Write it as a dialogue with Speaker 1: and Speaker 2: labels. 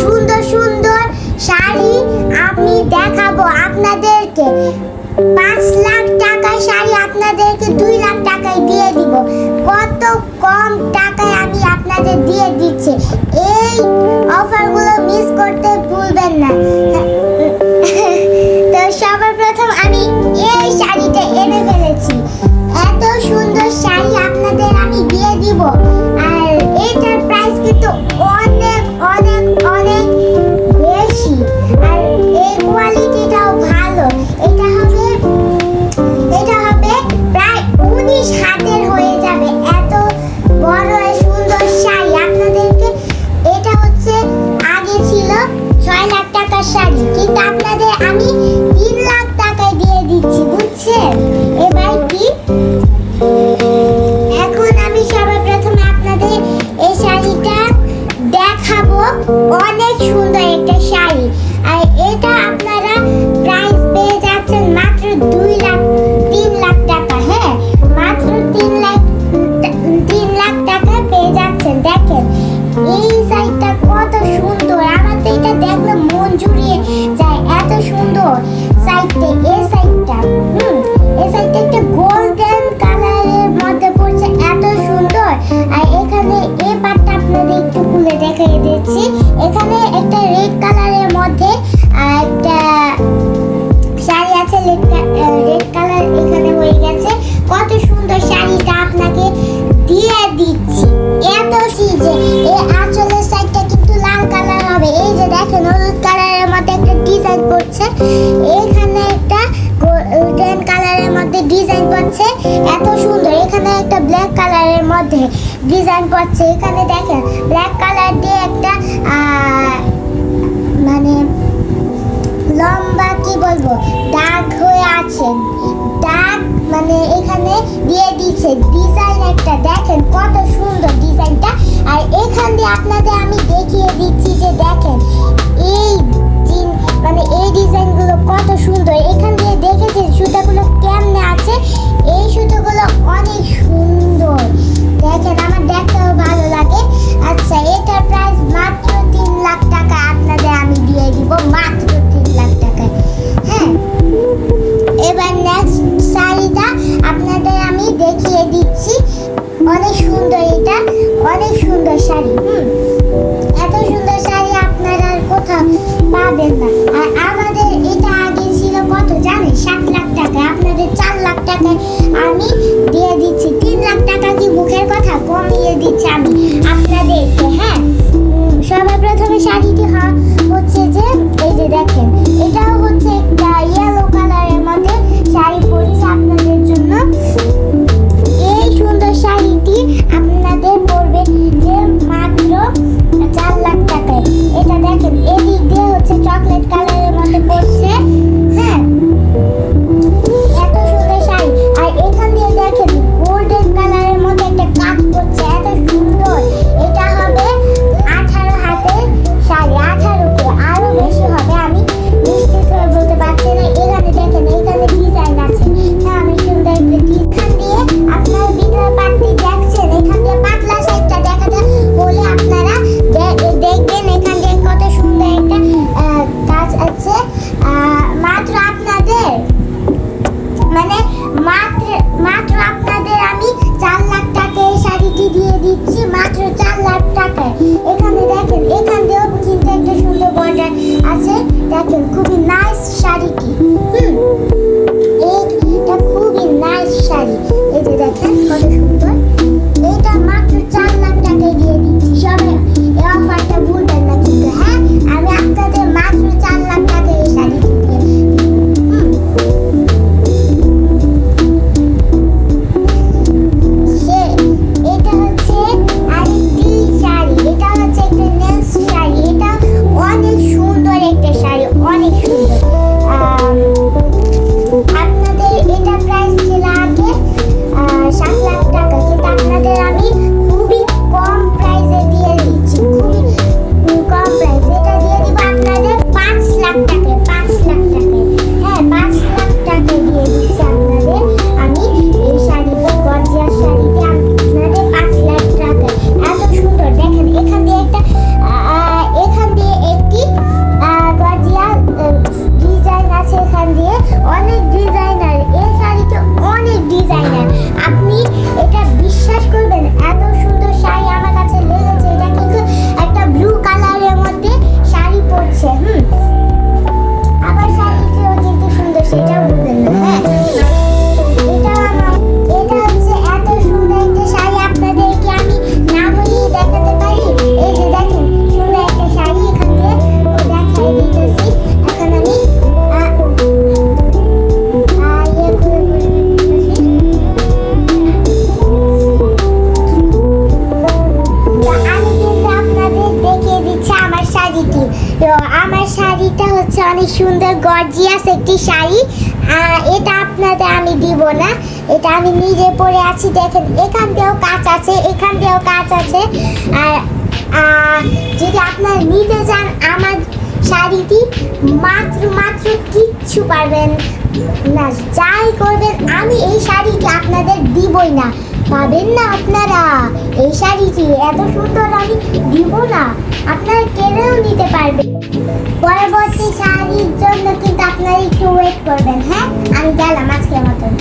Speaker 1: সুন্দর সুন্দর শাড়ি আমি দেখাবো আপনাদেরকে। পাঁচ লাখ টাকায় শাড়ি আপনাদেরকে দুই লাখ টাকায় দিয়ে দিব। কত কম টাকায় আমি আপনাদের দিয়ে দিচ্ছি। এই অফারগুলো মিস করতে ভুলবেন না। তো সবার প্রথম আমি দিয়েছেন ডাক মানে এখানে দিয়ে দিয়েছে ডিজাইন একটা, দেখেন কত সুন্দর ডিজাইনটা আর এখান দিয়ে আপনাদের আমি দেখিয়ে দিচ্ছি যে দেখেন, এই মানে এই ডিজাইনগুলো কত সুন্দর। এখান দিয়ে দেখেছেন সুতাগুলো কেমনে আছে? এই সুতোগুলো অনেক সুন্দর এখানে দেখেন এখান দিয়েও কিন্তু একটা সুন্দর বর্ডার আছে। দেখেন খুবই নাইস শাড়িটি। অনেক সুন্দর গর্জিয়াস একটি শাড়ি। এটা আপনাদের আমি দিব না। এটা আমি নিজে পরে আছি, দেখেন, এখান দিয়েও কাজ আছে, এখান দিয়েও কাজ আছে। আর যদি আপনারা নিতে চান আমার শাড়িটি, মাত্র মাত্র কিচ্ছু পারবেন না। যাই করবেন, আমি এই শাড়িটি আপনাদের দিবই না। পাবেন না আপনারা। এই শাড়িটি এত সুন্দর আমি দিব না। আপনারা কেনেও নিতে পারবেন। পরবর্তী শাড়ির জন্য কিন্তু আপনারা একটু ওয়েট করবেন হ্যাঁ? আমি গেলাম আজকে মতন।